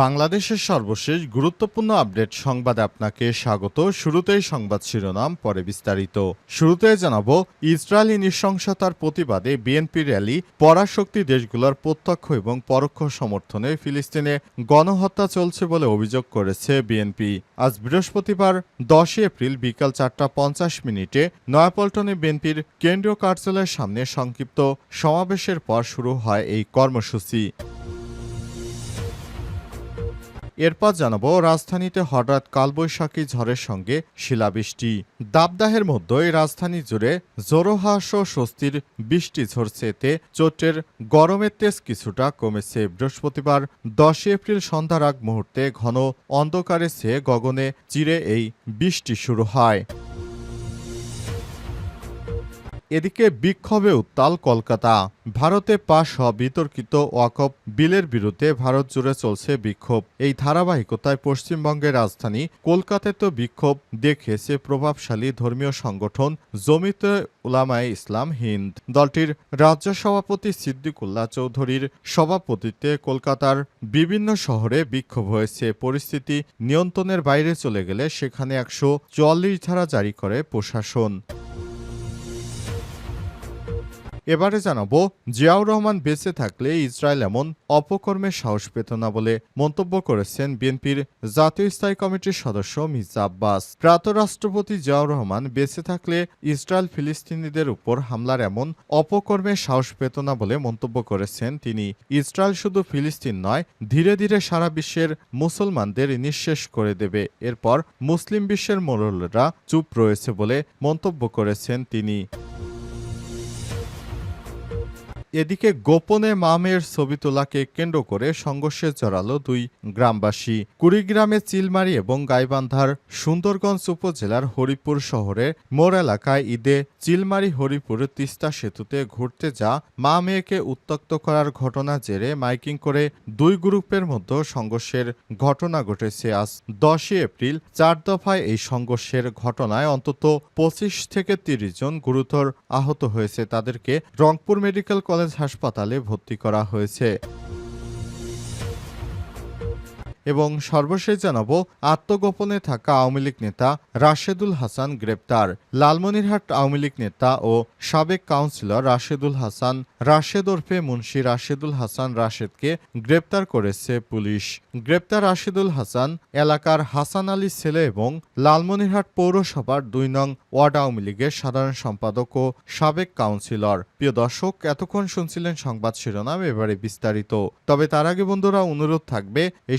বাংলাদেশের সর্বশেষ গুরুত্বপূর্ণ আপডেট সংবাদে আপনাকে স্বাগত। শুরুতেই সংবাদ শিরোনাম, পরে বিস্তারিত। শুরুতে জানাব, ইসরায়েলি নৃশংসতার প্রতিবাদে বিএনপি র্যালি, পরাশক্তি দেশগুলোর প্রত্যক্ষ এবং পরোক্ষ সমর্থনে ফিলিস্তিনে গণহত্যা চলছে বলে অভিযোগ করেছে বিএনপি। আজ বৃহস্পতিবার, দশই এপ্রিল বিকাল চারটা পঞ্চাশ মিনিটে নয়াপল্টনে বিএনপির কেন্দ্রীয় কার্যালয়ের সামনে সংক্ষিপ্ত সমাবেশের পর শুরু হয় এই কর্মসূচি। এরপর জানাব, রাজধানীতে হঠাৎ কালবৈশাখী ঝড়ের সঙ্গে শিলাবৃষ্টি। দাবদাহের মধ্যেই রাজধানী জুড়ে জোরোহাস ও স্বস্তির বৃষ্টি ঝরছে এতে। চোটের গরমের তেজ কিছুটা কমেছে। বৃহস্পতিবার দশই এপ্রিল সন্ধ্যার আগ মুহূর্তে ঘন অন্ধকারে সে গগনে চিরে এই বৃষ্টি শুরু হয়। এদিকে বিক্ষোভে উত্তাল কলকাতা। ভারতে পাশ হওয়া বিতর্কিত ওয়াকফ বিলের বিরুদ্ধে ভারত জুড়ে চলছে বিক্ষোভ। এই ধারাবাহিকতায় পশ্চিমবঙ্গের রাজধানী কলকাতায় তো বিক্ষোভ দেখিয়েছে প্রভাবশালী ধর্মীয় সংগঠন জমিতে উলামায়ে ইসলাম হিন্দ। দলটির রাজ্য সভাপতি সিদ্দিকুল্লাহ চৌধুরীর সভাপতিত্বে কলকাতার বিভিন্ন শহরে বিক্ষোভ হয়েছে। পরিস্থিতি নিয়ন্ত্রণের বাইরে চলে গেলে সেখানে একশো চুয়াল্লিশ ধারা জারি করে প্রশাসন। এবারে জানাব, জিয়াউর রহমান বেঁচে থাকলে ইসরায়েল এমন অপকর্মের সাহস পেত না বলে মন্তব্য করেছেন বিএনপির জাতীয় স্থায়ী কমিটির সদস্য মির্জা আব্বাস। প্রাত রাষ্ট্রপতি জিয়াউর রহমান বেঁচে থাকলে ইসরায়েল ফিলিস্তিনিদের উপর হামলার এমন অপকর্মের সাহস পেত না বলে মন্তব্য করেছেন তিনি। ইসরায়েল শুধু ফিলিস্তিন নয়, ধীরে ধীরে সারা বিশ্বের মুসলমানদের নিঃশেষ করে দেবে। এরপর মুসলিম বিশ্বের মোড়লরা চুপ রয়েছে বলে মন্তব্য করেছেন তিনি। এদিকে গোপনে মামের ছবি তোলাকে কেন্দ্র করে সংঘর্ষে জড়ালো দুই গ্রামবাসী। কুড়িগ্রামে চিলমারি এবং গাইবান্ধার সুন্দরগঞ্জ উপজেলার হরিপুর শহরে মোর এলাকায় ঈদে চিলমারি হরিপুর তিস্তা সেতুতে ঘুরতে যা মা মেয়েকে উত্তক্ত করার ঘটনা জেরে মাইকিং করে দুই গ্রুপের মধ্যে সংঘর্ষের ঘটনা ঘটেছে। আজ দশই এপ্রিল, চার দফায় এই সংঘর্ষের ঘটনায় অন্তত পঁচিশ থেকে তিরিশ জন গুরুতর আহত হয়েছে। তাদেরকে রংপুর মেডিকেল কলেজ হাসপাতালে ভর্তি করা হয়েছে। এবং সর্বশেষ জানাব, আত্মগোপনে থাকা আওয়ামী লীগ নেতা রাশেদুল হাসান গ্রেপ্তার। লালমনিরহাট আওয়ামী লীগ নেতা ও সাবেক কাউন্সিলর রাশেদুল হাসান, রাশেদ ওরফে মুন্সি রাশেদুল হাসান রাশেদকে গ্রেপ্তার করেছে পুলিশ। গ্রেপ্তার রাশেদুল হাসান এলাকার হাসান আলীর ছেলে এবং লালমনিরহাট পৌরসভার দুই নং ওয়ার্ড আওয়ামী লীগের সাধারণ সম্পাদক ও সাবেক কাউন্সিলর। প্রিয় দর্শক, এতক্ষণ শুনছিলেন সংবাদ শিরোনাম, এবারে বিস্তারিত। তবে তার আগে বন্ধুরা, অনুরোধ থাকবে, এই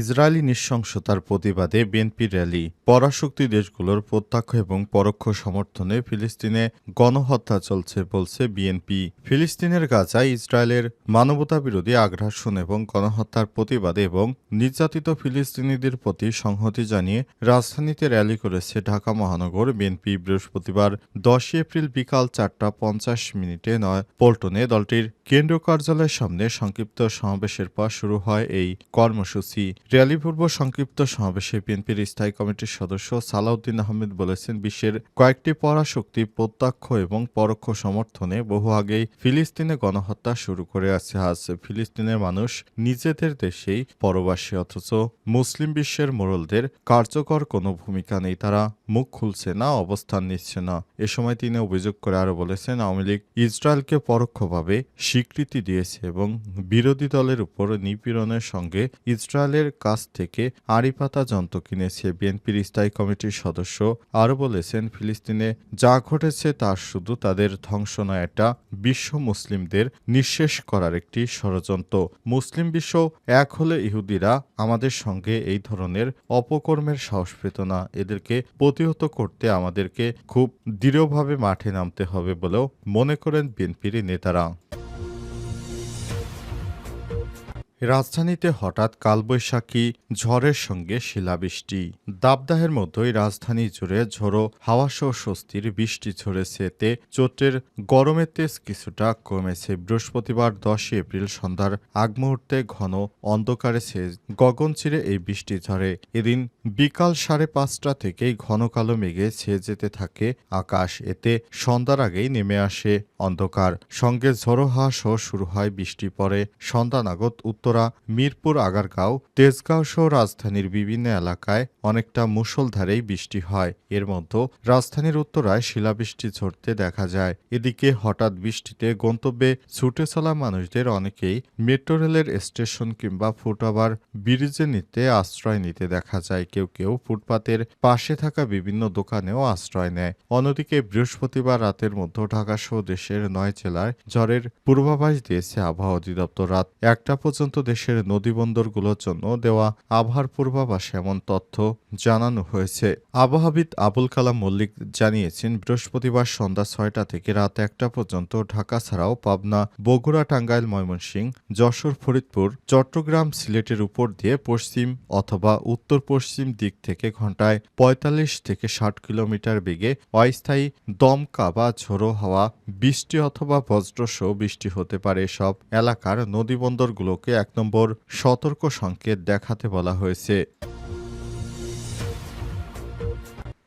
ইসরায়েলি নৃশংসতার প্রতিবাদে বিএনপি র্যালি। পরাশক্তি দেশগুলোর প্রত্যক্ষ এবং পরোক্ষ সমর্থনে ফিলিস্তিনে গণহত্যা চলছে বলছে বিএনপি। ফিলিস্তিনের গাজায় ইসরায়েলের মানবতা বিরোধী আগ্রাসন এবং গণহত্যার প্রতিবাদে এবং নির্যাতিত ফিলিস্তিনিদের প্রতি সংহতি জানিয়ে রাজধানীতে র্যালি করেছে ঢাকা মহানগর বিএনপি। বৃহস্পতিবার দশই এপ্রিল বিকাল চারটা পঞ্চাশ মিনিটে নয় পল্টনে দলটির কেন্দ্রীয় কার্যালয়ের সামনে সংক্ষিপ্ত সমাবেশের পর শুরু হয় এই কর্মসূচি। র্যালিপূর্ব সংক্ষিপ্ত সমাবেশে বিএনপির স্থায়ী কমিটির সদস্য সালাউদ্দিন আহমেদ বলেছেন, বিশ্বের কয়েকটি পরাশক্তি প্রত্যক্ষ এবং পরোক্ষ সমর্থনে বহু আগেই ফিলিস্তিনে গণহত্যা শুরু করে আছে। আজ ফিলিস্তিনের মানুষ নিজেদের দেশেই পরবাসী, অথচ মুসলিম বিশ্বের মোড়লদের কার্যকর কোনো ভূমিকা নেই। তারা মুখ খুলছে না, অবস্থান নিচ্ছে না। এ সময় তিনি অভিযোগ করে আরও বলেছেন, আওয়ামী লীগ ইসরায়েলকে পরোক্ষভাবে স্বীকৃতি দিয়েছে এবং বিরোধী দলের উপর নিপীড়নের সঙ্গে ইসরায়েলের কাছ থেকে আড়িপাতা যন্ত্র কিনেছে বিএনপির স্থায়ী কমিটির সদস্য। আরও বলেছেন, ফিলিস্তিনে যা ঘটেছে তা শুধু তাদের ধ্বংস নয়, এটা বিশ্ব মুসলিমদের নিঃশেষ করার একটি ষড়যন্ত্র। মুসলিম বিশ্ব এক হলে ইহুদিরা আমাদের সঙ্গে এই ধরনের অপকর্মের সাহস পেত না। এদেরকে প্রতিহত করতে আমাদেরকে খুব দৃঢ়ভাবে মাঠে নামতে হবে বলেও মনে করেন বিএনপির নেতারা। রাজধানীতে হঠাৎ কালবৈশাখী ঝড়ের সঙ্গে শিলাবৃষ্টি। দাবদাহের মধ্যেই রাজধানী জুড়ে ঝোড়ো হাওয়াসহ স্বস্তির বৃষ্টি ঝরেছে। এতে চোটের গরমের তেজ কিছুটা কমেছে। বৃহস্পতিবার দশই এপ্রিল সন্ধ্যার আগ মুহূর্তে ঘন অন্ধকারে সে গগন চিরে এই বৃষ্টি ঝরে। এদিন বিকাল সাড়ে পাঁচটা থেকেই ঘন কালো মেঘে ছেয়ে যেতে থাকে আকাশ। এতে সন্ধ্যার আগেই নেমে আসে অন্ধকার। সঙ্গে ঝোড়ো হাওয়া সহ শুরু হয় বৃষ্টি। পরে সন্ধ্যা নাগত উত্তরা, মিরপুর, আগারগাঁও, তেজগাঁও সহ রাজধানীর বিভিন্ন এলাকায় অনেকটা মুষলধারেই বৃষ্টি হয়। এর মধ্যে রাজধানীর উত্তরায় শিলাবৃষ্টি ঝরতে দেখা যায়। এদিকে হঠাৎ বৃষ্টিতে গন্তব্যে ছুটে চলা মানুষদের অনেকেই মেট্রো রেলের স্টেশন কিংবা ফুটওভার ব্রিজে নিতে আশ্রয় নিতে দেখা যায়। কেউ কেউ ফুটপাতের পাশে থাকা বিভিন্ন দোকানেও আশ্রয় নেয়। অন্যদিকে বৃহস্পতিবার রাতের মধ্য ঢাকা সহ দেশের নয় জেলায় ঝড়ের পূর্বাভাস দিয়েছে আবহাওয়া অধিদপ্তর। রাত একটা পর্যন্ত দেশের নদীবন্দরগুলোর জন্য দেওয়া আবহাওয়ার পূর্বাভাসে এমন তথ্য জানানো হয়েছে। আবহাবিদ আবুল কালাম মল্লিক জানিয়েছেন, বৃহস্পতিবার সন্ধ্যা ছয়টা থেকে রাত একটা পর্যন্ত ঢাকা ছাড়াও পাবনা, বগুড়া, টাঙ্গাইল, ময়মনসিংহ, যশোর, ফরিদপুর, চট্টগ্রাম সিলেটের উপর দিয়ে পশ্চিম অথবা উত্তর পশ্চিম দিক থেকে ঘন্টায় পঁয়তাল্লিশ থেকে ষাট কিলোমিটার বেগে অস্থায়ী দমকা বা ঝোড়ো হাওয়া, বৃষ্টি অথবা বজ্রসহ বৃষ্টি হতে পারে। সব এলাকার নদীবন্দরগুলোকে এক নম্বর সতর্ক সংকেত দেখাতে বলা হয়েছে।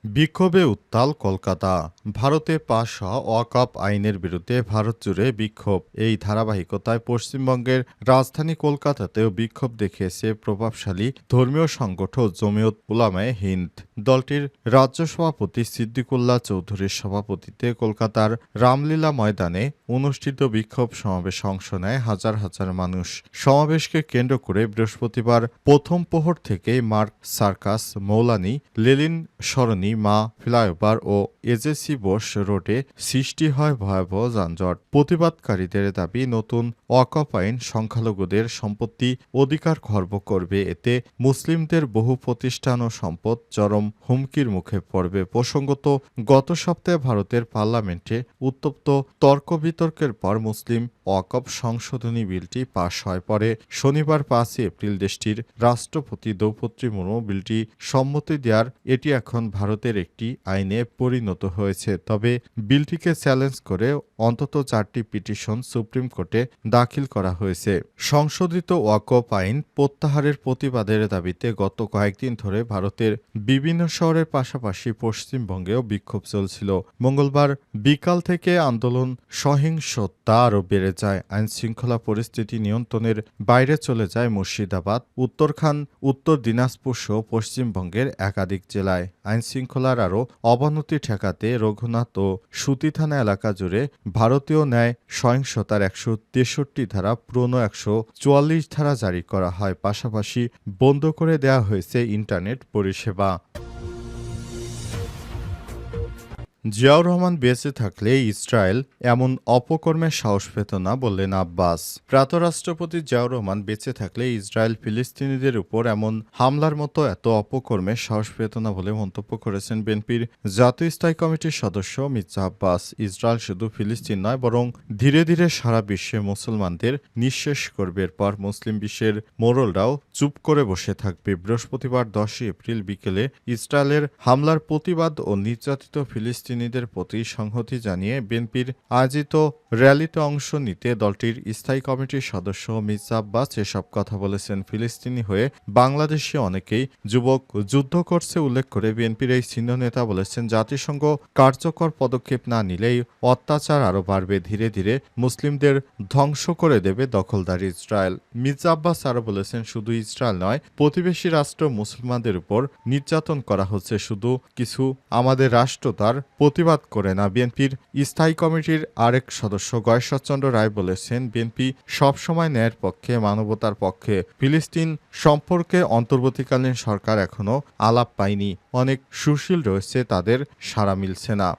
বিক্ষোভে উত্তাল কলকাতা। ভারতে পাশ হওয়া ওয়াকআপ আইনের বিরুদ্ধে ভারত জুড়ে বিক্ষোভ। এই ধারাবাহিকতায় পশ্চিমবঙ্গের রাজধানী কলকাতাতেও বিক্ষোভ দেখিয়েছে প্রভাবশালী ধর্মীয় সংগঠন জমিয়ত উলামায়ে হিন্দ। দলটির রাজ্য সভাপতি সিদ্দিকুল্লাহ চৌধুরীর সভাপতিত্বে কলকাতার রামলীলা ময়দানে অনুষ্ঠিত বিক্ষোভ সমাবেশ অংশ নেয় হাজার হাজার মানুষ। সমাবেশকে কেন্দ্র করে বৃহস্পতিবার প্রথম প্রহর থেকেই মার্ক সার্কাস, মৌলানি লেলিন সরণি মা ফ্লাইওভার ও এজেসি বোস রোডে সৃষ্টি হয় ভয়াবহ যানজট। প্রতিবাদকারীদের দাবি, নতুন ওয়াকফ আইন সংখ্যালঘুদের সম্পত্তি অধিকার খর্ব করবে। এতে মুসলিমদের বহু প্রতিষ্ঠান ও সম্পদ চরম হুমকির মুখে পড়বে। প্রসঙ্গত, গত সপ্তাহে ভারতের পার্লামেন্টে উত্তপ্ত তর্ক বিতর্কের পর মুসলিম ওয়াকফ সংশোধনী বিলটি পাশ হয় পরে শনিবার পাঁচই এপ্রিল দেশটির রাষ্ট্রপতি দ্রৌপদী মুর্মু বিলটি সম্মতি দেওয়ার এটি এখন ভারতের একটি আইনে পরিণত হয়েছে। তবে বিলটিকে চ্যালেঞ্জ করে অন্তত চারটি পিটিশন সুপ্রিম কোর্টে দাখিল করা হয়েছে। সংশোধিত ওয়াকফ আইন প্রত্যাহারের প্রতিবাদের দাবিতে গত কয়েকদিন ধরে ভারতের বিভিন্ন শহরের পাশাপাশি পশ্চিমবঙ্গেও বিক্ষোভ চলছিল। মঙ্গলবার বিকাল থেকে আন্দোলন সহিংসতা আরও বেড়ে যায় আইন শৃঙ্খলা পরিস্থিতি নিয়ন্ত্রণের বাইরে চলে যায় মুর্শিদাবাদ উত্তরখান উত্তর দিনাজপুর সহ পশ্চিমবঙ্গের একাধিক জেলায়। আইন শৃঙ্খলার আরও অবনতি ঠেকাতে রঘুনাথ ও সুতি থানা এলাকা জুড়ে ভারতীয় ন্যায় সহিংসতার একশো তেষট্টি ধারা, পুরনো একশো চুয়াল্লিশ ধারা জারি করা হয়। পাশাপাশি বন্ধ করে দেওয়া হয়েছে ইন্টারনেট পরিষেবা। জিয়াউর রহমান বেঁচে থাকলে ইসরায়েল এমন অপকর্মের সাহস পেত না বললেন আব্বাস। প্রাতরাষ্ট্রপতি জিয়াউর রহমান বেঁচে থাকলে ইসরায়েল ফিলিস্তিনিদের উপর এমন হামলার মতো এত অপকর্মের সাহস পেত না বলে মন্তব্য করেছেন বিএনপির জাতীয় স্থায়ী কমিটির সদস্য মির্জা আব্বাস। ইসরায়েল শুধু ফিলিস্তিন নয়, বরং ধীরে ধীরে সারা বিশ্বে মুসলমানদের নিঃশেষ করবে। এরপর মুসলিম বিশ্বের মোরলরাও চুপ করে বসে থাকবে। বৃহস্পতিবার দশই এপ্রিল বিকেলে ইসরায়েলের হামলার প্রতিবাদ ও নির্যাতিত ফিলিস্তিনিদের প্রতি সংহতি জানিয়ে বিএনপির আয়োজিত র্যালিতে অংশ নিতে দলটির স্থায়ী কমিটির সদস্য মির্জা আব্বাস এসব কথা বলেছেন। ফিলিস্তিনি হয়ে বাংলাদেশি অনেকেই যুবক যুদ্ধ করছে উল্লেখ করে বিএনপির এই ছিন্ন নেতা বলেছেন, জাতিসংঘ কার্যকর পদক্ষেপ না নিলেই অত্যাচার আরও বাড়বে, ধীরে ধীরে মুসলিমদের ধ্বংস করে দেবে দখলদার ইসরায়েল। মির্জা আব্বাস আরও বলেছেন, শুধু ইসরায়েল নয়, প্রতিবেশী রাষ্ট্র মুসলমানদের উপর নির্যাতন করা হচ্ছে, শুধু কিছু আমাদের রাষ্ট্র তার প্রতিবাদ করে না। বিএনপির স্থায়ী কমিটির আরেক সদস্য গয়েশ্বরচন্দ্র রায় বলেছেন, বিএনপি সবসময় ন্যায়ের পক্ষে, মানবতার পক্ষে। ফিলিস্তিন সম্পর্কে অন্তর্বর্তীকালীন সরকার এখনও আলাপ পায়নি। অনেক সুশীল রয়েছে, তাদের সাড়া মিলছে না।